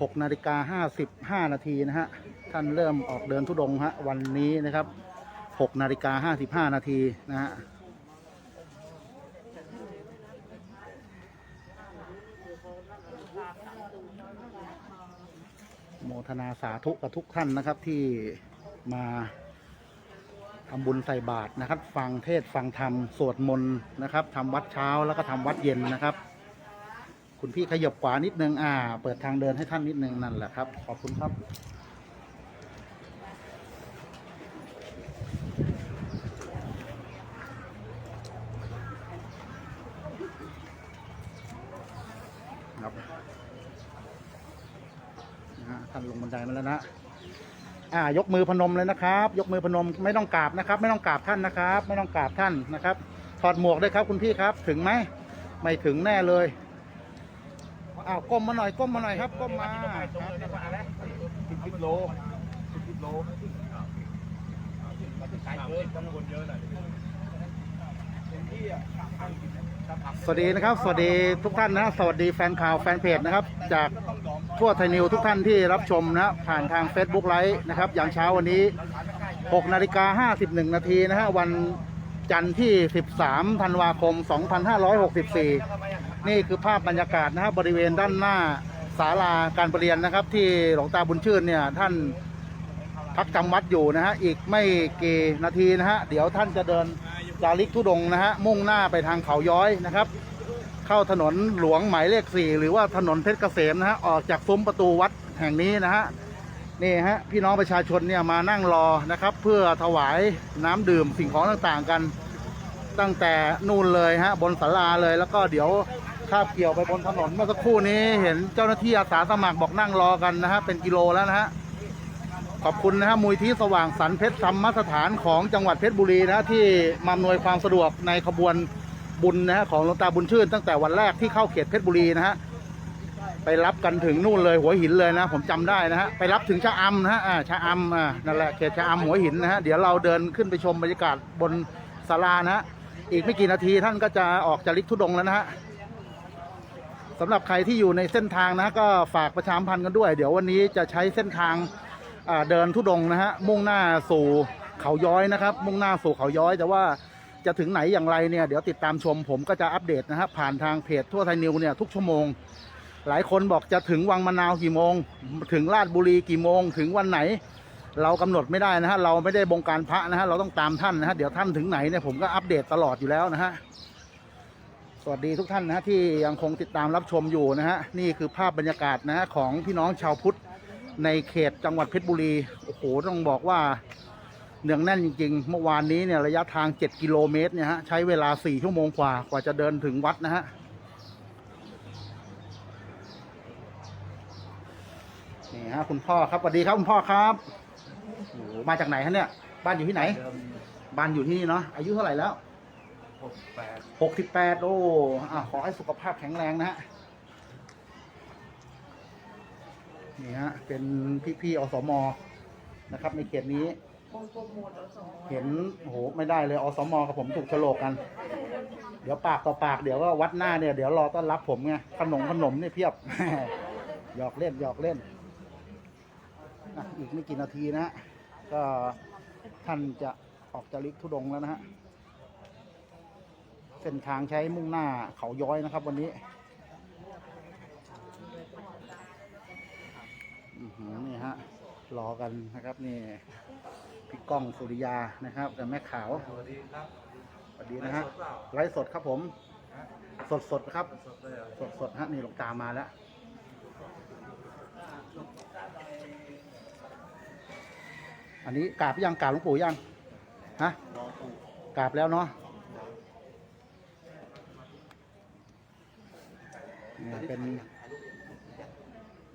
6นาฬิกา55 นาทีนะฮะ ท่านเริ่มออกเดินทุดงฮะ วันนี้นะครับ6นาฬิกา55 นาทีนะฮะโมทนาสาธุกับทุกท่านนะครับที่มาทำบุญใส่บาตรนะครับ ฟังเทศฟังธรรม สวดมนต์นะครับทำวัดเช้าแล้วก็ทำวัดเย็นนะครับ คุณพี่ขยับขวานิดนึงอ่า เปิดทางเดินให้ท่านนิดนึงนั่นแหละครับ ขอบคุณครับครับนะฮะท่านลงบันไดมาแล้วนะอ่ายกมือพนมเลยนะครับ ยกมือพนมไม่ต้องกราบนะครับ ไม่ต้องกราบท่านนะครับ ไม่ต้องกราบท่านนะครับ ถอดหมวกด้วยครับคุณพี่ครับ ถึงไหมไม่ถึงแน่เลย อ้าวก้มมาหน่อยก้มมาหน่อยครับก้มมาครับสิโลสิบโลไกลเกินจำนวนเยอะหน่อยที่อะสวัสดีนะครับ สวัสดีทุกท่านนะ สวัสดีแฟนข่าวแฟนเพจนะครับ จากทั่วไทยนิวทุกท่านที่รับชมนะผ่านทาง Facebook ไลฟ์นะครับ อย่างเช้าวันนี้ 6 นาฬิกา 51 นาทีนะฮะวันจันทร์ที่ 13 ธันวาคม 2564 นี่คือภาพบรรยากาศนะฮะบบริเวณด้านหน้าศาลาการประเรียนนะครับ ที่หลวงตาบุญชื่นเนี่ยท่านพักจำวัดอยู่นะฮะอีกไม่กี่นาทีนะฮะเดี๋ยวท่านจะเดินจาริกทุดงนะฮะมุ่งหน้าไปทางเขาย้อยนะครับ เข้าถนนหลวงหมายเลข4หรือว่าถนนเพชรเกษมนะฮะออกจากซุ้มประตูวัดแห่งนี้นะฮะนี่ฮะพี่น้องประชาชนเนี่ยมานั่งรอนะครับ เพื่อถวายน้ำดื่มสิ่งของต่างๆกัน ตั้งแต่นู่นเลยฮะบนศาลาเลยแล้วก็เดี๋ยว คาบเกี่ยวไปบนถนนเมื่อสักครู่นี้เห็นเจ้าหน้าที่อาสาสมัครบอกนั่งรอกันนะฮะเป็นกิโลแล้วนะฮะขอบคุณนะฮะมูลที่สว่างสรรเพชรธรรมสถานของจังหวัดเพชรบุรีนะฮะที่มาอำนวยความสะดวกในขบวนบุญนะฮะของหลวงตาบุญชื่น ตั้งแต่วันแรกที่เข้าเขตเพชรบุรีนะฮะไปรับกันถึงนู่นเลยหัวหินเลยนะ ผมจำได้นะฮะไปรับถึงชะอำนะฮะชะอำอ่านั่นแหละเขตชะอำหัวหินนะฮะเดี๋ยวเราเดินขึ้นไปชมบรรยากาศบนศาลานะฮะอีกไม่กี่นาทีท่านก็จะออกจากลิกทุดงแล้วนะฮะ สำหรับใครที่อยู่ในเส้นทางนะก็ฝากประชาสัมพันธ์กันด้วย เดี๋ยววันนี้จะใช้เส้นทางเดินทุดงนะฮะมุ่งหน้าสู่เขาย้อยนะครับ มุ่งหน้าสู่เขาย้อย แต่ว่าจะถึงไหนอย่างไรเนี่ยเดี๋ยวติดตามชมผมก็จะอัปเดตนะฮะผ่านทางเพจทั่วไทยนิวเนี่ยทุกชั่วโมง หลายคนบอกจะถึงวังมะนาวกี่โมง ถึงราชบุรีกี่โมง ถึงวันไหน เรากำหนดไม่ได้นะฮะเราไม่ได้บงการพระนะฮะเราต้องตามท่านนะฮะเดี๋ยวท่านถึงไหนเนี่ยผมก็อัปเดตตลอดอยู่แล้วนะฮะ สวัสดีทุกท่านนะที่ยังคงติดตามรับชมอยู่นะฮะนี่คือภาพบรรยากาศนะของพี่น้องชาวพุทธในเขตจังหวัดเพชรบุรีโอ้โหต้องบอกว่าเนืองแน่นจริง ๆ เมื่อวานนี้เนี่ยระยะทาง 7 กิโลเมตรเนี่ยฮะใช้เวลา 4 ชั่วโมงกว่ากว่าจะเดินถึงวัดนะฮะนี่ฮะคุณพ่อครับสวัสดีครับคุณพ่อครับโอ้โหมาจากไหนฮะเนี่ยบ้านอยู่ที่ไหน บ้านอยู่ที่นี่เนาะอายุเท่าไหร่แล้ว หกแปดหกสิบแปดโอ้อะขอให้สุขภาพแข็งแรงนะฮะนี่ฮะเป็นพี่ๆอสมนะครับ ในเขตนี้ เห็นโอ้โหไม่ได้เลยอสมกับผมถูกโฉลกกัน เดี๋ยวปากต่อปากเดี๋ยวก็วัดหน้าเนี่ยเดี๋ยวรอต้อนรับผมไงขนมขนมเนี่ยเพียบหยอกเล่นหยอกเล่นอีกไม่กี่นาทีนะฮะก็ท่านจะออกจาริกทุดงแล้วนะฮะ เส้นทางใช้มุ่งหน้าเขาย้อยนะครับ วันนี้อื้อหือนี่ฮะรอกันนะครับนี่พี่ก้องสุริยานะครับกับแม่ขาวสวัสดีครับสวัสดีนะฮะสดเปล่าไลฟ์สดครับผม สดสดๆครับ สดเลยเหรอสดสดๆฮะนี่หลวงตามาแล้วอันนี้กราบยังกราบหลวงปู่ยังฮะรอปู่กราบแล้วเนาะ เนี่ยเป็น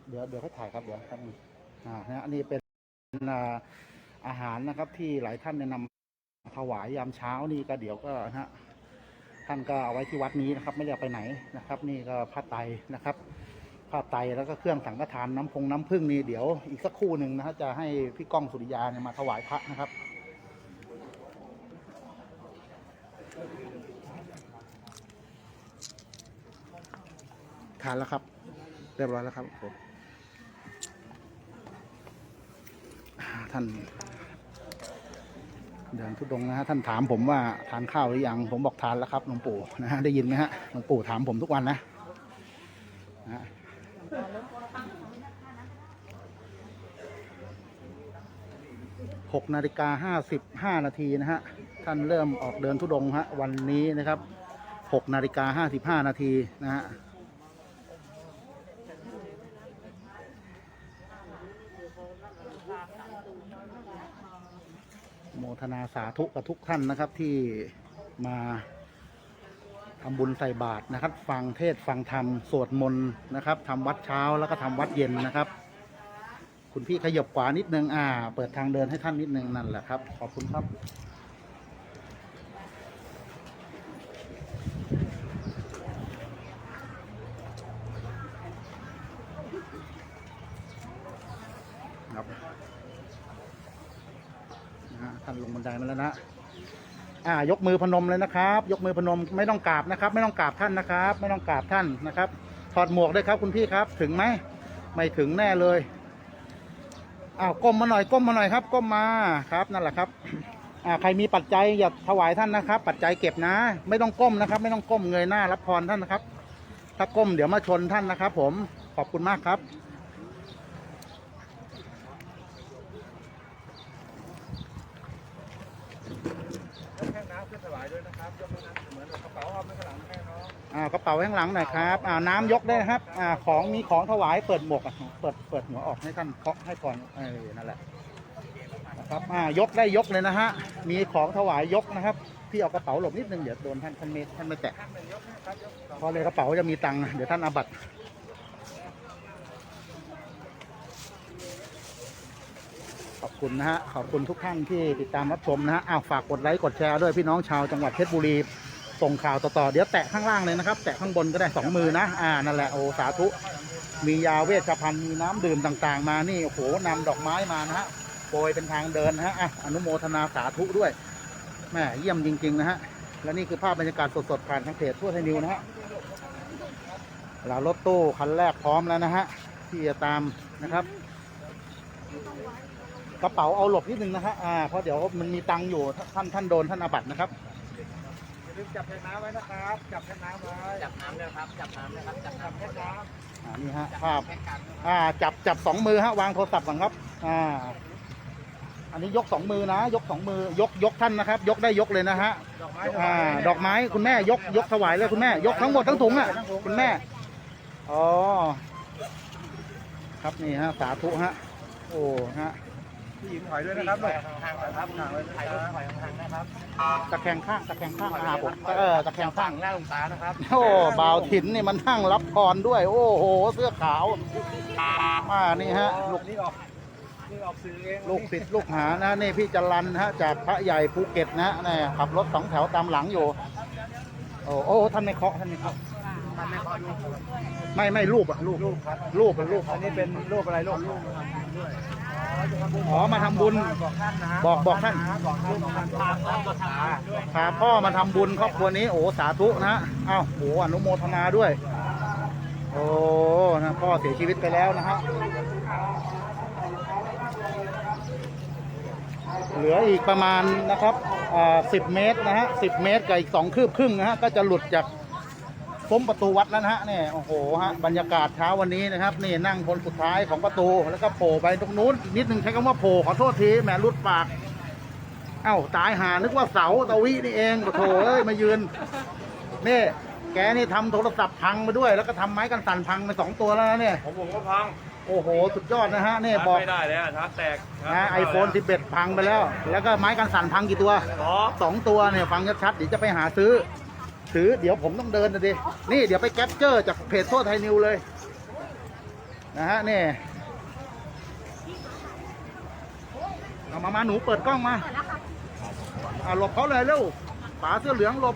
เดี๋ยวเดี๋ยวเขาถ่ายครับเดี๋ยวครับอ่านะอันนี้เป็นอ่าอาหารนะครับที่หลายท่านแนะนำถวายยามเช้านี่ก็เดี๋ยวก็นะฮะท่านก็เอาไว้ที่วัดนี้นะครับ ไม่ได้เอาไปไหนนะครับ นี่ก็ผ้าไตรนะครับผ้าไตรแล้วก็เครื่องสังฆทานน้ำพงน้ำพึ่งนี่เดี๋ยวอีกสักครู่หนึ่งนะฮะจะให้พี่ก้องสุริยาเนี่ยมาถวายพระนะครับ ทานแล้วครับ เรียบร้อยแล้วครับผมท่านเดินทุดงนะฮะท่านถามผมว่าทานข้าวหรือยังผมบอกทานแล้วครับหลวงปู่นะฮะได้ยินไหมฮะหลวงปู่ถามผมทุกวันนะนะฮะหกนาฬิกาห้าสิบห้านาทีนะฮะท่านเริ่มออกเดินทุดงฮะวันนี้นะครับหกนาฬิกาห้าสิบห้านาทีนะฮะ ทนาสาธุกับทุกท่านนะครับที่มาทำบุญใส่บาตรนะครับ ฟังเทศฟังธรรมสวดมนต์นะครับทำวัดเช้าแล้วก็ทำวัดเย็นนะครับ คุณพี่ขยบขวานิดนึงอ่า เปิดทางเดินให้ท่านนิดนึงนั่นแหละครับ ขอบคุณครับ ท่านลงบันไดมาแล้วนะอ่ายกมือพนมเลยนะครับ ยกมือพนมไม่ต้องกราบนะครับ ไม่ต้องกราบท่านนะครับ ไม่ต้องกราบท่านนะครับ ถอดหมวกด้วยครับคุณพี่ครับ ถึงไหมไม่ถึงแน่เลยอ้าวก้มมาหน่อยก้มมาหน่อยครับ ก้มมาครับนั่นแหละครับอ่าใครมีปัจจัยอย่าถวายท่านนะครับ ปัจจัยเก็บนะ ไม่ต้องก้มนะครับ ไม่ต้องก้มเงยหน้ารับพรท่านนะครับ ถ้าก้มเดี๋ยวมาชนท่านนะครับ ผมขอบคุณมากครับ ยกแข้งน้ำขึ้นถวายด้วยนะครับยกแข้งน้ำเหมือนกับกระเป๋าเอาไว้ข้างหลังแม่เนาะ อ่ากระเป๋าข้างหลังหน่อยครับอ่าน้ำยกได้นะครับอ่าของมีของถวายเปิดหมวกอะเปิดเปิดหัวออกให้ท่านเคาะให้ก่อนเออนั่นแหละนะครับอ่ายกได้ยกเลยนะฮะมีของถวายยกนะครับพี่เอากระเป๋าหลบนิดนึงเดี๋ยวโดนท่านท่านไม่ท่านไม่แตะข้างหนึ่งยกนะครับยกสอเพราะเลยกระเป๋าจะมีตังค์เดี๋ยวท่านอาบัตขอบคุณนะฮะขอบคุณทุกท่านที่ติดตามรับชมนะฮะอ้าวฝากกดไลค์กดแชร์ด้วยพี่น้องชาวจังหวัดเพชรบุรี ส่งข่าวต่อๆเดี๋ยวแตะข้างล่างเลยนะครับ แตะข้างบนก็ได้สองมือนะอ่านั่นแหละโอ้สาธุ มียาเวชภัณฑ์มีน้ำดื่มต่างๆ มานี่โอ้โหนำดอกไม้มานะฮะโปรยเป็นทางเดินนะฮะอะอนุโมทนาสาธุด้วยแม่เยี่ยมจริง ๆ นะฮะและนี่คือภาพบรรยากาศสดๆผ่านทางเพจทั่วไทยนิวนะฮะเรารถตู้คันแรกพร้อมแล้วนะฮะที่จะตามนะครับกระเป๋าเอาหลบนิดนึงนะฮะอ่าเพราะเดี๋ยวมันมีตังอยู่ท่านท่านโดนท่านอาบัตนะครับ ลืมจับแข้งน้ำไว้นะครับ จับแข้งน้ำไว้ จับน้ำเลยครับ จับน้ำเลยครับ จับจับน้ำแข้งน้อ่านี่ฮะภาพแค่กันอ่าจับจับสองมือฮะวางโทรศัพท์ก่อนครับอ่าอันนี้ยกสองมือนะ ยกสองมือยกยกท่านนะครับ ยกได้ยกเลยนะฮะำดอกไม้อ่าดอกไม้คุณแม่ยกยกถวายเลยคุณแม่ ยกทั้งหมดทั้งถุงอะคุณแม่อ๋อครับนี่ฮะสาธุฮะโอ้ฮะ ผู้หญิงถอยด้วยนะครับถอยห่างๆนะครับห่างไว้นะถ่ายครูปรับถอยห่างๆนะครับตะแคงข้างตะแคงข้างมาหาผมเออตะแคงข้างหน้าลงตานะครับ โอ้บ่าวถิ่นนี่มันนั่งรับพรด้วย โอ้โห เสื้อขาวอ่านี่ฮะลูกนี่ออกนี่ออกสื่อเองลูกศิษย์ลูกหานะนี่พี่จรันนะฮะจากพระใหญ่ภูเก็ตนะนี่ขับรถสองแถวตามหลังอยู่ โอ้โอ้ท่านไม่เคาะท่านไม่เคาะ ไม่ขอดูไม่ไม่รูปอะรูปลูกครับรูปเป็นรูปอันนี้เป็นรูปอะไรลูกลูกอ๋อมาทำบุญบอกท่านนะบอกบอกท่าน บอกท่านบอกท่านบอกท่านบอกท่านพาพ่อมาทำบุญครอบครัวนี้โอ้สาธุนะฮะอ้าวโหอนุโมทนาด้วย โอ้นะพ่อเสียชีวิตไปแล้วนะฮะเหลืออีกประมาณนะครับอ่าสิบเมตรนะฮะสิบเมตรกับอีกสองคืบครึ่งนะฮะก็จะหลุดจาก ซุ้มประตูวัดแล้วนะฮะเนี่ยโอ้โหฮะบรรยากาศเช้าวันนี้นะครับนี่นั่งคนสุดท้ายของประตูแล้วก็โผล่ไปตรงนู้นอีกนิดนึงใช้คำว่าโผล่ขอโทษทีแหมรุดปาก เอ้าตายหานึกว่าเสาตะวินี่เองโอ้โถเอ้ยมายืนนี่แกนี่ทำโทรศัพท์พังมาด้วย แล้วก็ทำไม้กันสั่นพังไปสองตัวแล้วนะเนี่ยผมผมก็พังโอ้โห สุดยอดนะฮะนี่บอกไม่ได้เลยอะชาร์จแตกนะไอโฟน11 พังไปแล้ว แล้วก็ไม้กันสั่นพังกี่ตัวสองสองตัวเนี่ยฟังชัดๆเดี๋ยวจะไปหาซื้อ ถือเดี๋ยวผมต้องเดินนะดิ นี่เดี๋ยวไปแคปเจอร์จากเพจโทษไทยนิวเลย นะฮะนี่เอามามาหนูเปิดกล้องมาอ่าหลบเขาเลยเร็วป๋าเสื้อเหลืองหลบ